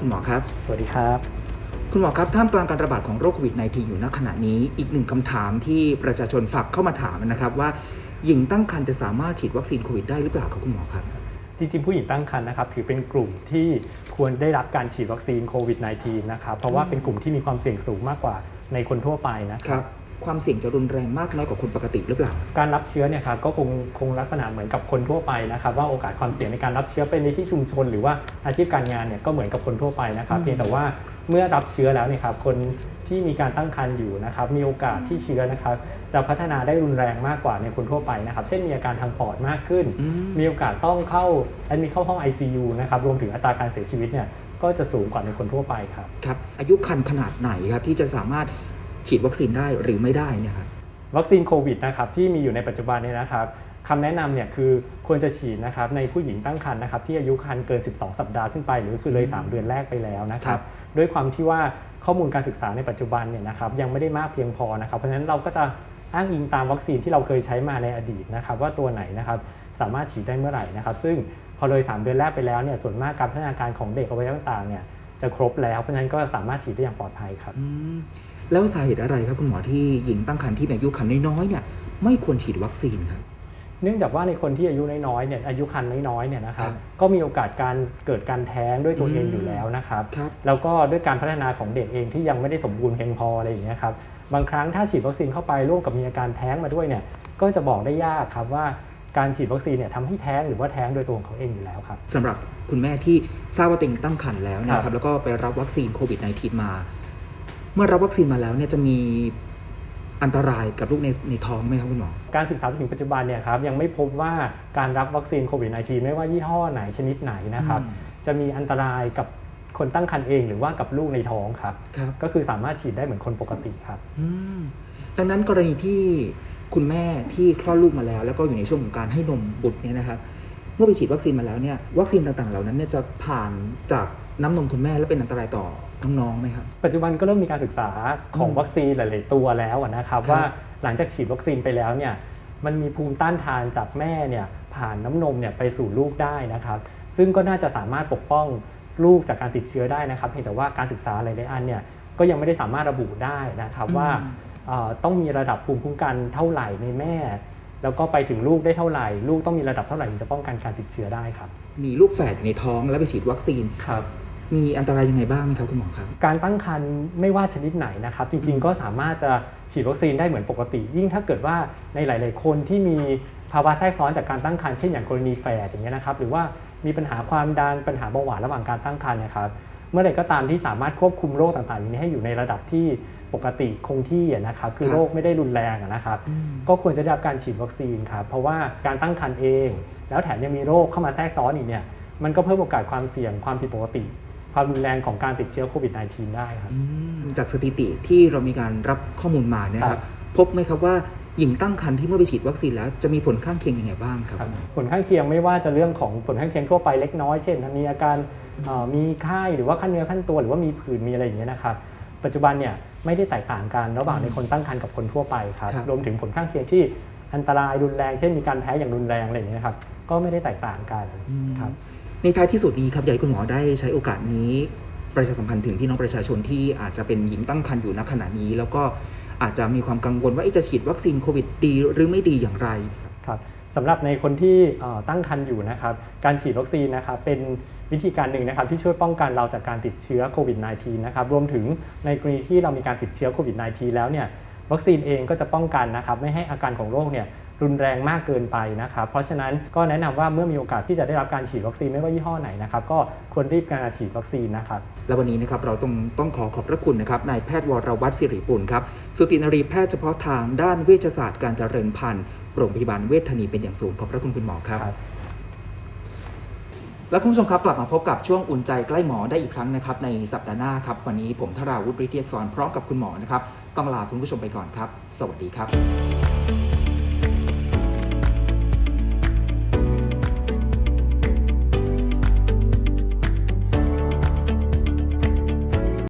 คุณหมอครับ สวัสดีครับ คุณหมอครับท่ามกลางการระบาดของโรคโควิด -19 อยู่ณขณะนี้ อีกหนึ่งคำถามที่ประชาชนฝากเข้ามาถามนะครับว่าหญิงตั้งครรภ์จะสามารถฉีดวัคซีนโควิดได้หรือเปล่าครับคุณหมอครับจริงๆผู้หญิงตั้งครรภ์นะครับถือเป็นกลุ่มที่ควรได้รับการฉีดวัคซีนโควิด -19 นะครับเพราะว่าเป็นกลุ่มที่มีความเสี่ยงสูงมากกว่าในคนทั่วไปนะคครัรับบ ความเสี่ยงจะรุนแรงมากน้อยกว่าคนปกติหรือเปล่า การรับเชื้อเนี่ยครับก็คงคงลักษณะเหมือนกับคนทั่วไปนะครับว่าโอกาสความเสี่ยงในการรับเชื้อเป็นในที่ชุมชน หรือว่าอาชีพการงานเนี่ยก็เหมือนกับคนทั่วไปนะครับอืมเพียงแต่ว่าเมื่อรับเชื้อแล้วเนี่ยครับคนที่มีการตั้งครรภ์อยู่นะครับมีโอกาสที่เชื้อนะครับจะพัฒนาได้รุนแรงมากกว่าในคนทั่วไปนะครับ เช่นมีอาการทางปอดมากขึ้นอืมมีโอกาสต้องเข้าแอดมิทเข้าห้อง ICU นะครับรวมถึงอัตราการเสียชีวิตเนี่ยก็จะสูงกว่าในคนทั่วไปครับครับอายุคันขนาดไหนครับที่จะสามารถ ฉีดวัคซีนได้หรือไม่ได้เนี่ยครับวัคซีนโควิดนะครับที่มีอยู่ในปัจจุบันเนี่ยนะครับคำแนะนำเนี่ยคือควรจะฉีดนะครับในผู้หญิงตั้งครรภ์นะครับที่อายุครรภ์เกิน 12 สัปดาห์ขึ้นไป หรือคือเลย 3 เดือนแรกไปแล้วนะคครัรับบด้วยความที่ว่าข้อมูลการศึกษาในปัจจุบันเนี่ยนะครับยังไม่ได้มากเพียงพอนะครับเพราะฉะนั้นเราก็จะอ้างอิงตามวัคซีนที่เราเคยใช้มาในอดีตนะครับว่าตัวไหนนะครับสามารถฉีดได้เมื่อไหร่นะครับซึ่งพอเลย 3 เดือนแรกไปแล้วเนี่ยส่วนมากการพัฒนาการของเด็กอวัยวะต่างๆเนี่ยจะครบแล้วเพราะฉะนั้นก็สามารถฉีดได้อย่างปลอดภัยครับอืม แล้วสาเหตุอะไรครับคุณหมอที่หญิงตั้งครรภ์ที่มีอายุคันน้อยๆเนี่ยไม่ควรฉีดวัคซีนครับเนื่องจากว่าในคนที่อายุน้อยๆเนี่ยอายุคันน้อยๆเนี่ยนะครับครับก็มีโอกาสการเกิดการแท้งด้วยตัวเองอืมอยู่แล้วนะครับครับแล้วก็ด้วยการพัฒนาของเด็กเองที่ยังไม่ได้สมบูรณ์เพียงพออะไรอย่างเงี้ยครับบางครั้งถ้าฉีดวัคซีนเข้าไปร่วมกับมีอาการแท้งมาด้วยเนี่ยก็จะบอกได้ยากครับว่าการฉีดวัคซีนเนี่ยทำให้แท้งหรือว่าแท้งโดยตัวของเขาเองอยู่แล้วครับสำหรับคุณแม่ที่ทราบว่าตัวเองตั้งครรภ์แล้วนะคครัรับบแล้วก็ไปรับวัคซีนโควิด -19 มา เมื่อรับวัคซีนมาแล้วเนี่ยจะมีอันตรายกับลูกในในท้องไหมครับคุณหมอ การศึกษาจนถึงปัจจุบันเนี่ยครับยังไม่พบว่าการรับวัคซีนโควิด -19 ไม่ว่ายี่ห้อไหนชนิดไหนนะครับอืมจะมีอันตรายกับคนตั้งครรภ์เองหรือว่ากับลูกในท้องครับ ครับ ก็คือสามารถฉีดได้เหมือนคนปกติครับ อืมดังนั้นกรณีที่คุณแม่ที่คลอดลูกมาแล้ว แล้วก็อยู่ในช่วงของการให้นมบุตรเนี่ยนะครับเมื่อไปฉีดวัคซีนมาแล้วเนี่ยวัคซีนต่างๆเหล่านั้นเนี่ยจะผ่านจากน้ำนมคุณแม่และเป็นอันตรายต่อ น้องๆไหมครับ ปัจจุบันก็เริ่มมีการศึกษาของอืมวัคซีนหลาย ๆ ตัวแล้วอะนะครับครับ ว่าหลังจากฉีดวัคซีนไปแล้วเนี่ยมันมีภูมิต้านทานจากแม่เนี่ยผ่านน้ำนมเนี่ยไปสู่ลูกได้นะครับ ซึ่งก็น่าจะสามารถปกป้องลูกจากการติดเชื้อได้นะครับเพียงแต่ว่าการศึกษาหลายๆอันเนี่ยก็ยังไม่ได้สามารถระบุได้นะครับว่าอืมเอ่อต้องมีระดับภูมิคุ้มกันเท่าไหร่ในแม่ แล้วก็ไปถึงลูกได้เท่าไหร่ ลูกต้องมีระดับเท่าไหร่ถึงจะป้องกันการติดเชื้อได้ครับ มีลูกแฝดอยู่ในท้องแล้วไปฉีดวัคซีนครับ มีอันตรายยังไงบ้างไหมครับคุณหมอครับ การตั้งครรภ์ไม่ว่าชนิดไหนนะครับ จริงๆก็สามารถจะฉีดวัคซีนได้เหมือนปกติ ยิ่งถ้าเกิดว่าในหลาย ๆ คนที่มีภาวะแทรกซ้อนจากการตั้งครรภ์เช่นอย่างกรณีแฝดอย่างเงี้ยนะครับหรือว่ามีปัญหาความดันปัญหาเบาหวานระหว่างการตั้งครรภ์นะครับเมื่อใดก็ตามที่สามารถควบคุมโรคต่างๆอย่างนี้ให้อยู่ในระดับที่ปกติคงที่อะนะครับคือครับโรคไม่ได้รุนแรงอะนะครับอืมก็ควรจะได้รับการฉีดวัคซีนครับเพราะว่าการตั้งครรภ์เอง แล้วแถมยังมีโรคเข้ามาแทรกซ้อนอีกเนี่ยมันก็เพิ่มโอกาสความเสี่ยงความผิดปกติ ความรุนแรงของการติดเชื้อโควิด -19 ได้ครับ อืมจากสถิติที่เรามีการรับข้อมูลมาเนี่ยคครัรับ บพบไหมครับว่าหญิงตั้งครรภ์ที่เมื่อไปฉีดวัคซีนแล้วจะมีผลข้างเคียงยังไงบ้างครับคุณหมอผลข้างเคียงไม่ว่าจะเรื่องของผลข้างเคียงทั่วไปเล็กน้อย เช่นมีอาการเอ่อมีไข้หรือว่าขั้นเนื้อขั้นตัวหรือว่ามีผื่นมีอะไรอย่างเงี้ยนะครับ ปัจจุบันเนี่ยไม่ได้แตกต่างกันระหว่างในคนตั้งครรภ์กับคนทั่วไปครับครับ รวมถึงผลข้างเคียงที่อันตรายรุนแรง เช่นมีการแพ้อย่างรุนแรงอะไรอย่างเงี้ยครับก็ไม่ได้แตกต่างกันครับ ในท้ายที่สุดนี้ครับอยากให้คุณหมอได้ใช้โอกาสนี้ ประชาสัมพันธ์ถึงพี่น้องประชาชนที่อาจจะเป็นหญิงตั้งครรภ์อยู่ณขณะนี้ แล้วก็อาจจะมีความกังวลว่าจะฉีดวัคซีนโควิดดีหรือไม่ดีอย่างไรครับสำหรับในคนที่ตั้งครรภ์อยู่นะครับ การฉีดวัคซีนนะครับเป็นวิธีการหนึ่งนะครับที่ช่วยป้องกันเราจากการติดเชื้อโควิด -19 นะครับรวมถึงในกรณีที่เรามีการติดเชื้อโควิด -19 แล้วเนี่ยวัคซีนเองก็จะป้องกันนะครับไม่ให้อาการของโรคเนี่ย รุนแรงมากเกินไปนะครับเพราะฉะนั้นก็แนะนำว่าเมื่อมีโอกาสที่จะได้รับการฉีดวัคซีนไม่ว่ายี่ห้อไหนนะครับก็ควรรีบการฉีดวัคซีนนะครับและวันนี้นะครับเราต้องต้องขอขอบพระคุณนะครับนายแพทย์วรวัตรสิริปุลครับสุตินรีแพทย์เฉพาะทางด้านเวชศาสตร์การเจริญพันธุ์โรงพยาบาลเวชธานีเป็นอย่างสูงขอบพระคุณคุณหมอครับครับและคุณผู้ชมครับกลับมาพบกับช่วงอุ่นใจใกล้หมอได้อีกครั้งนะครับในสัปดาห์หน้าครับวันนี้ผมธราวุฒิฤทธิ์เทียกสอนพร้อมกับคุณหมอนะครับต้องลาคุณผู้ชมไปก่อนครับ สวัสดีครับ